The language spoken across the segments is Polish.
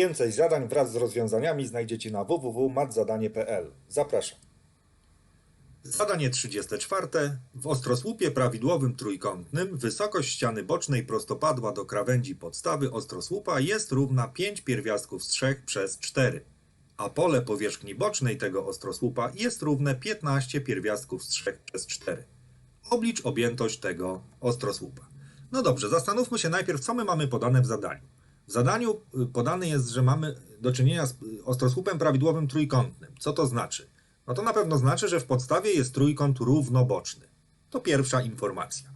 Więcej zadań wraz z rozwiązaniami znajdziecie na www.matzadanie.pl. Zapraszam. Zadanie 34. W ostrosłupie prawidłowym trójkątnym wysokość ściany bocznej prostopadła do krawędzi podstawy ostrosłupa jest równa 5 pierwiastków z 3 przez 4, a pole powierzchni bocznej tego ostrosłupa jest równe 15 pierwiastków z 3 przez 4. Oblicz objętość tego ostrosłupa. No dobrze, zastanówmy się najpierw, co my mamy podane w zadaniu. W zadaniu y, podane jest, że mamy do czynienia z y, ostrosłupem prawidłowym trójkątnym. Co to znaczy? No to na pewno znaczy, że w podstawie jest trójkąt równoboczny. To pierwsza informacja.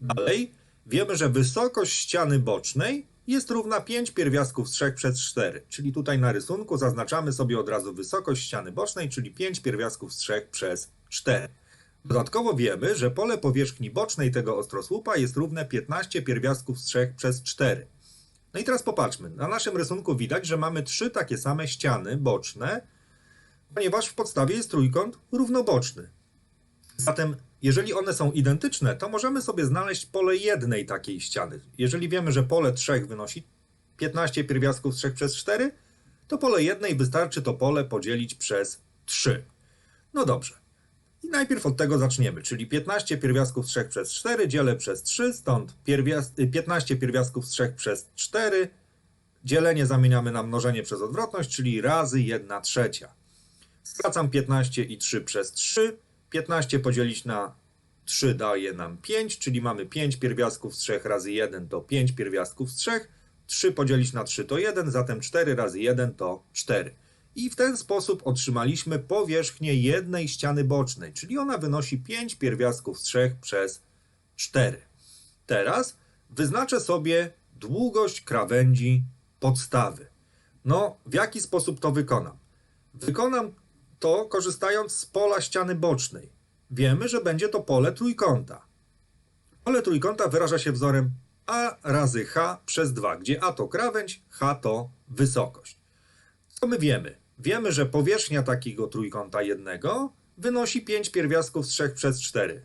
Dalej wiemy, że wysokość ściany bocznej jest równa 5 pierwiastków z 3 przez 4, czyli tutaj na rysunku zaznaczamy sobie od razu wysokość ściany bocznej, czyli 5 pierwiastków z 3 przez 4. Dodatkowo wiemy, że pole powierzchni bocznej tego ostrosłupa jest równe 15 pierwiastków z 3 przez 4. No i teraz popatrzmy. Na naszym rysunku widać, że mamy trzy takie same ściany boczne, ponieważ w podstawie jest trójkąt równoboczny. Zatem, jeżeli one są identyczne, to możemy sobie znaleźć pole jednej takiej ściany. Jeżeli wiemy, że pole trzech wynosi 15 pierwiastków z 3 przez 4, to pole jednej wystarczy to pole podzielić przez 3. No dobrze. I najpierw od tego zaczniemy, czyli 15 pierwiastków z 3 przez 4 dzielę przez 3, stąd pierwiast- y, 15 pierwiastków z 3 przez 4. Dzielenie zamieniamy na mnożenie przez odwrotność, czyli razy 1 trzecia. Skracam 15 i 3 przez 3. 15 podzielić na 3 daje nam 5, czyli mamy 5 pierwiastków z 3 razy 1 to 5 pierwiastków z 3. 3 podzielić na 3 to 1, zatem 4 razy 1 to 4. I w ten sposób otrzymaliśmy powierzchnię jednej ściany bocznej, czyli ona wynosi 5 pierwiastków z 3 przez 4. Teraz wyznaczę sobie długość krawędzi podstawy. No, w jaki sposób to wykonam? Wykonam to korzystając z pola ściany bocznej. Wiemy, że będzie to pole trójkąta. Pole trójkąta wyraża się wzorem a razy h przez 2, gdzie a to krawędź, h to wysokość. Co my wiemy? Wiemy, że powierzchnia takiego trójkąta jednego wynosi 5 pierwiastków z 3 przez 4.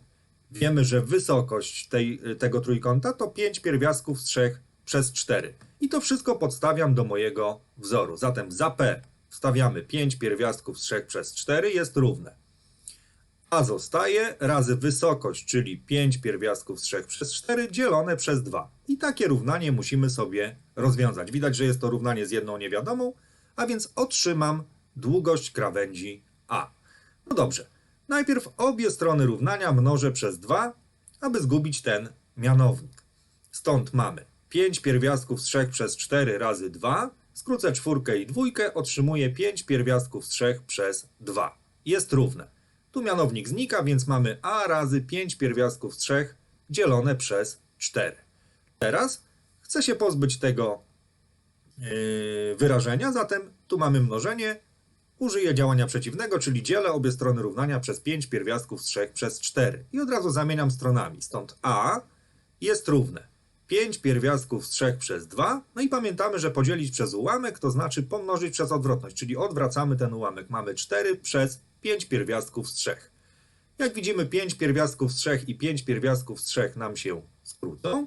Wiemy, że wysokość tej, tego trójkąta to 5 pierwiastków z 3 przez 4. I to wszystko podstawiam do mojego wzoru. Zatem za p wstawiamy 5 pierwiastków z 3 przez 4 jest równe. A zostaje razy wysokość, czyli 5 pierwiastków z 3 przez 4 dzielone przez 2. I takie równanie musimy sobie rozwiązać. Widać, że jest to równanie z jedną niewiadomą, a więc otrzymam długość krawędzi A. No dobrze, najpierw obie strony równania mnożę przez 2, aby zgubić ten mianownik. Stąd mamy 5 pierwiastków z 3 przez 4 razy 2, skrócę czwórkę i dwójkę, otrzymuję 5 pierwiastków z 3 przez 2. Jest równe. Tu mianownik znika, więc mamy a razy 5 pierwiastków z 3 dzielone przez 4. Teraz chcę się pozbyć tego wyrażenia, zatem tu mamy mnożenie. Użyję działania przeciwnego, czyli dzielę obie strony równania przez 5 pierwiastków z 3 przez 4. I od razu zamieniam stronami. Stąd a jest równe 5 pierwiastków z 3 przez 2. No i pamiętamy, że podzielić przez ułamek to znaczy pomnożyć przez odwrotność, czyli odwracamy ten ułamek. Mamy 4 przez 5 pierwiastków z 3. Jak widzimy, 5 pierwiastków z 3 i 5 pierwiastków z 3 nam się skrócą.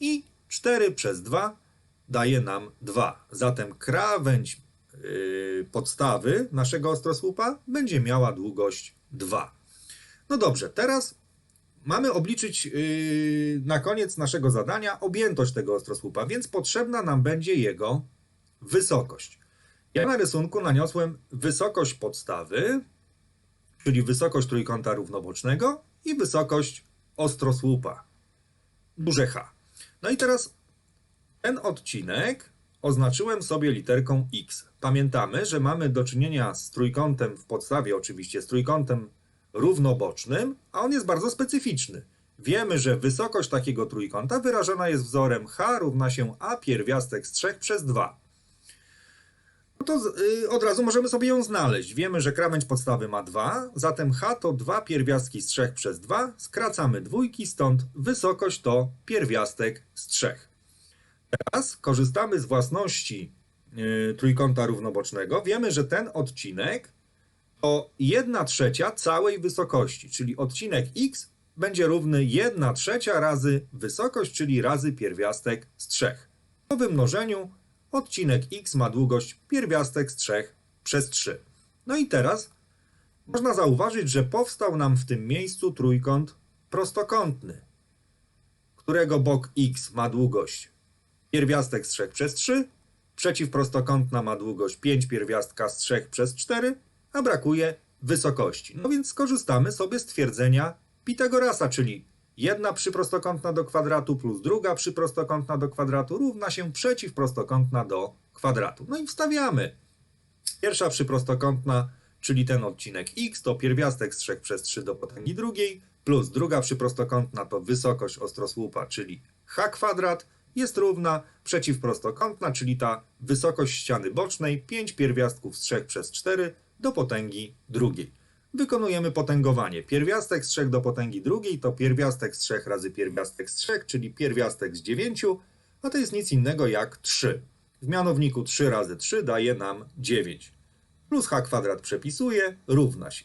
I 4 przez 2 daje nam 2. Zatem krawędź yy, podstawy naszego ostrosłupa będzie miała długość 2. No dobrze, teraz mamy obliczyć yy, na koniec naszego zadania objętość tego ostrosłupa, więc potrzebna nam będzie jego wysokość. Ja na rysunku naniosłem wysokość podstawy, czyli wysokość trójkąta równobocznego i wysokość ostrosłupa, duże H. No i teraz ten odcinek oznaczyłem sobie literką X. Pamiętamy, że mamy do czynienia z trójkątem w podstawie, oczywiście z trójkątem równobocznym, a on jest bardzo specyficzny. Wiemy, że wysokość takiego trójkąta wyrażona jest wzorem H równa się A pierwiastek z 3 przez 2. No to y, od razu możemy sobie ją znaleźć. Wiemy, że krawędź podstawy ma 2, zatem H to 2 pierwiastki z 3 przez 2. Skracamy dwójki, stąd wysokość to pierwiastek z 3. Teraz korzystamy z własności y, trójkąta równobocznego. Wiemy, że ten odcinek to 1 trzecia całej wysokości, czyli odcinek x będzie równy 1 trzecia razy wysokość, czyli razy pierwiastek z 3. Po wymnożeniu odcinek x ma długość pierwiastek z 3 przez 3. No i teraz można zauważyć, że powstał nam w tym miejscu trójkąt prostokątny, którego bok x ma długość pierwiastek z 3 przez 3, przeciwprostokątna ma długość 5 pierwiastka z 3 przez 4, a brakuje wysokości. No więc skorzystamy sobie z twierdzenia Pitagorasa, czyli jedna przyprostokątna do kwadratu plus druga przyprostokątna do kwadratu równa się przeciwprostokątna do kwadratu. No i wstawiamy. Pierwsza przyprostokątna, czyli ten odcinek x, to pierwiastek z 3 przez 3 do potęgi drugiej, plus druga przyprostokątna to wysokość ostrosłupa, czyli h kwadrat, jest równa przeciwprostokątna, czyli ta wysokość ściany bocznej, 5 pierwiastków z 3 przez 4 do potęgi drugiej. Wykonujemy potęgowanie. Pierwiastek z 3 do potęgi drugiej to pierwiastek z 3 razy pierwiastek z 3, czyli pierwiastek z 9, a to jest nic innego jak 3. W mianowniku 3 razy 3 daje nam 9. Plus h kwadrat przepisuje, równa się.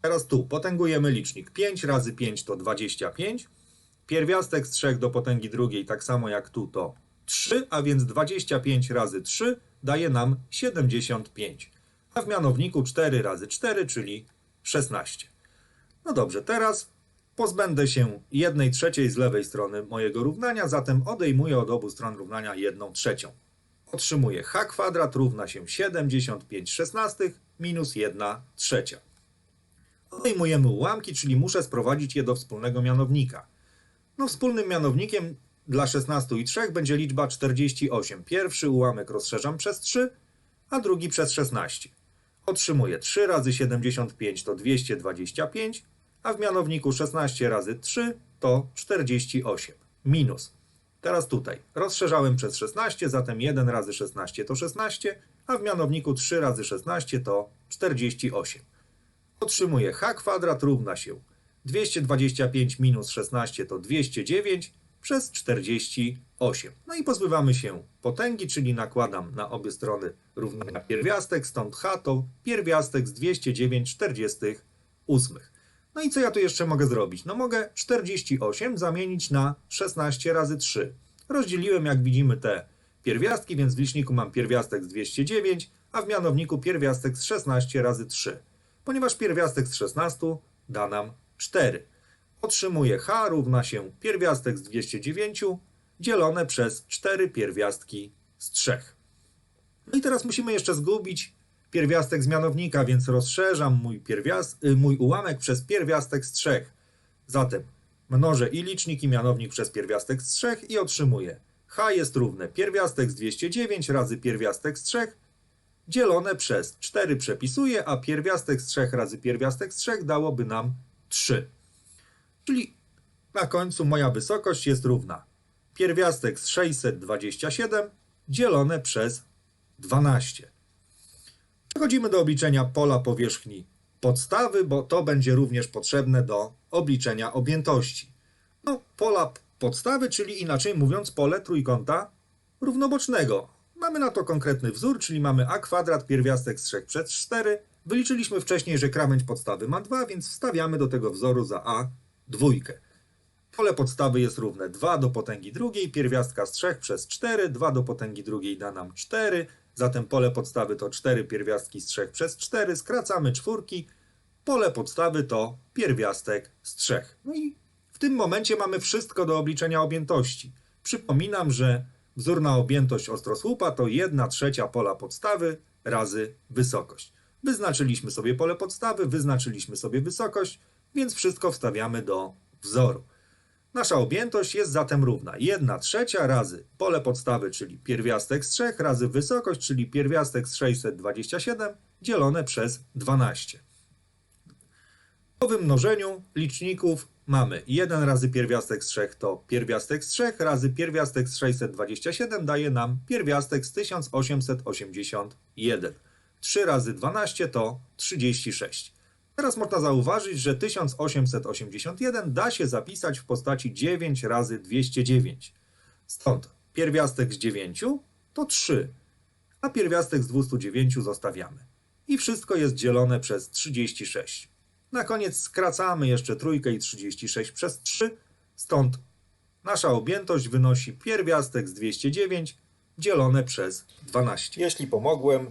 Teraz tu potęgujemy licznik. 5 razy 5 to 25. Pierwiastek z 3 do potęgi drugiej, tak samo jak tu, to 3, a więc 25 razy 3 daje nam 75. A w mianowniku 4 razy 4, czyli 16. No dobrze, teraz pozbędę się 1 trzeciej z lewej strony mojego równania, zatem odejmuję od obu stron równania 1 trzecią. Otrzymuję h kwadrat równa się 75 szesnastych minus 1 trzecia. Odejmujemy ułamki, czyli muszę sprowadzić je do wspólnego mianownika. No wspólnym mianownikiem dla 16 i 3 będzie liczba 48. Pierwszy ułamek rozszerzam przez 3, a drugi przez 16. Otrzymuję 3 razy 75 to 225, a w mianowniku 16 razy 3 to 48. Minus. Teraz tutaj rozszerzałem przez 16, zatem 1 razy 16 to 16, a w mianowniku 3 razy 16 to 48. Otrzymuję h kwadrat równa się 225 minus 16 to 209 przez 48. No i pozbywamy się potęgi, czyli nakładam na obie strony równania pierwiastek, stąd h to pierwiastek z 209 48. No i co ja tu jeszcze mogę zrobić? No mogę 48 zamienić na 16 razy 3. Rozdzieliłem, jak widzimy, te pierwiastki, więc w liczniku mam pierwiastek z 209, a w mianowniku pierwiastek z 16 razy 3. Ponieważ pierwiastek z 16 da nam 4. Otrzymuję h równa się pierwiastek z 209 dzielone przez 4 pierwiastki z 3. No i teraz musimy jeszcze zgubić pierwiastek z mianownika, więc rozszerzam mój, pierwiast- y, mój ułamek przez pierwiastek z 3. Zatem mnożę i licznik i mianownik przez pierwiastek z 3 i otrzymuję h jest równe pierwiastek z 209 razy pierwiastek z 3 dzielone przez 4 przepisuję, a pierwiastek z 3 razy pierwiastek z 3 dałoby nam 3. Czyli na końcu moja wysokość jest równa pierwiastek z 627 dzielone przez 12. Przechodzimy do obliczenia pola powierzchni podstawy, bo to będzie również potrzebne do obliczenia objętości. No, pola podstawy, czyli inaczej mówiąc pole trójkąta równobocznego. Mamy na to konkretny wzór, czyli mamy a kwadrat pierwiastek z 3 przez 4. Wyliczyliśmy wcześniej, że krawędź podstawy ma 2, więc wstawiamy do tego wzoru za a dwójkę. Pole podstawy jest równe 2 do potęgi drugiej, pierwiastka z 3 przez 4, 2 do potęgi drugiej da nam 4, zatem pole podstawy to 4 pierwiastki z 3 przez 4, skracamy czwórki, pole podstawy to pierwiastek z 3. No i w tym momencie mamy wszystko do obliczenia objętości. Przypominam, że wzór na objętość ostrosłupa to 1 trzecia pola podstawy razy wysokość. Wyznaczyliśmy sobie pole podstawy, wyznaczyliśmy sobie wysokość, więc wszystko wstawiamy do wzoru. Nasza objętość jest zatem równa 1 trzecia razy pole podstawy, czyli pierwiastek z 3, razy wysokość, czyli pierwiastek z 627, dzielone przez 12. Po wymnożeniu liczników mamy 1 razy pierwiastek z 3 to pierwiastek z 3, razy pierwiastek z 627 daje nam pierwiastek z 1881. 3 razy 12 to 36. Teraz można zauważyć, że 1881 da się zapisać w postaci 9 razy 209. Stąd pierwiastek z 9 to 3, a pierwiastek z 209 zostawiamy. I wszystko jest dzielone przez 36. Na koniec skracamy jeszcze trójkę i 36 przez 3, stąd nasza objętość wynosi pierwiastek z 209 dzielone przez 12. Jeśli pomogłem,